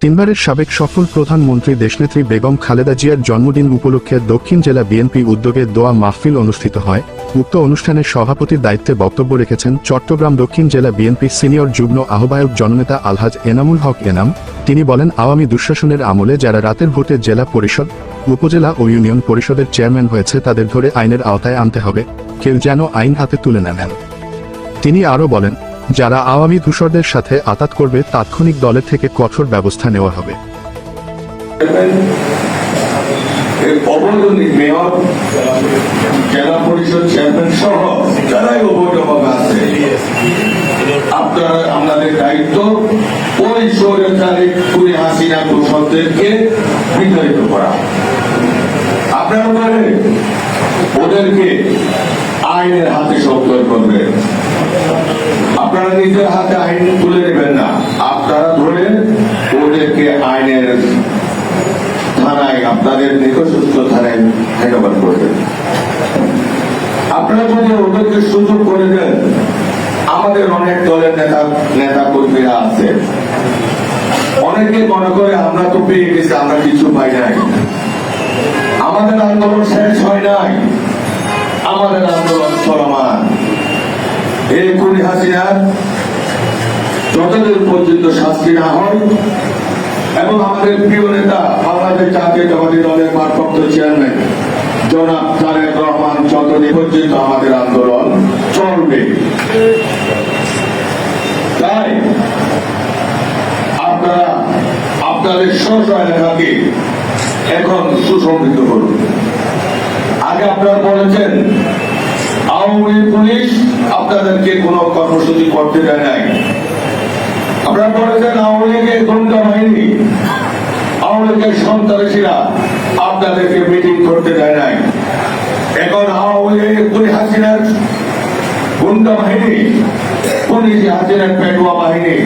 তিনবারের সাবেক সফল প্রধানমন্ত্রী দেশনেত্রী বেগম খালেদা জিয়ার জন্মদিন উপলক্ষে দক্ষিণ জেলা বিএনপি উদ্যোগে দোয়া মাহফিল অনুষ্ঠিত হয়। উক্ত অনুষ্ঠানের সভাপতির দায়িত্বে বক্তব্য রেখেছেন চট্টগ্রাম দক্ষিণ জেলা বিএনপি সিনিয়র যুগ্ম আহ্বায়ক জননেতা আলহাজ এনামুল হক এনাম। তিনি বলেন, আওয়ামী দুঃশাসনের আমলে যারা রাতের ভোটে জেলা পরিষদ, উপজেলা ও ইউনিয়ন পরিষদের চেয়ারম্যান হয়েছে, তাদের ধরে আইনের আওতায় আনতে হবে। কেউ যেন আইন হাতে তুলে নেন। তিনি আরও বলেন যারা আওয়ামী দূষরদের সাথে আতাত করবে তাৎক্ষণিক দলের থেকে কঠোর ব্যবস্থা নেওয়া হবে। আপনারা ওদেরকে আইনের হাতে সত্তর করবেন আপনারা নিজের হাতে আইন তুলে নেবেন না। আপনারা ধরে ওদেরকে আইনের থানায়, আপনাদের নিকটস্থ থানায় হ্যান্ডওভার করবেন। আপনারা যদি ওদেরকে সুযোগ করে দেন, আমাদের অনেক দলের নেতা নেতা কর্মীরা আছে। অনেকে মনে করে আমরা তো পেয়ে গেছি, আমরা কিছু পাই নাই। আমাদের আন্দোলন শেষ হয় নাই। আমাদের আন্দোলন চলমান। এই কুড়ি হাসিনার যতদিন পর্যন্ত শাস্তি না হয় এবং আমাদের প্রিয় নেতা বাংলাদেশ জাতীয় জাতীয়তাবাদী দলের ভারপ্রাপ্ত চেয়ারম্যান জনাব তারেক রহমান যতদিন পর্যন্ত আমাদের আন্দোলন চলবে। তাই আপনারা, আপনাদের স্ব এলাকাকে এখন সুসংহৃত করুন। আগে আপনারা বলেছেন, আওয়ামী লীগ পুলিশ আপনাদেরকে কোনো কর্মসূচি করতে দেয় নাই। আপনারা বলেছেন আওয়ামী লীগের গুন্ডা বাহিনী, আওয়ামী লীগের সন্ত্রাসীরা আপনাদেরকে মিটিং করতে দেয় নাই। এখন আওয়ামী লীগের পুলিশ হাসিনার গুন্ডা বাহিনী, পুলিশ হাসিনার পেটুয়া বাহিনী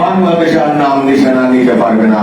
বাংলাদেশের নাম নিশানা নিতে পারবে না।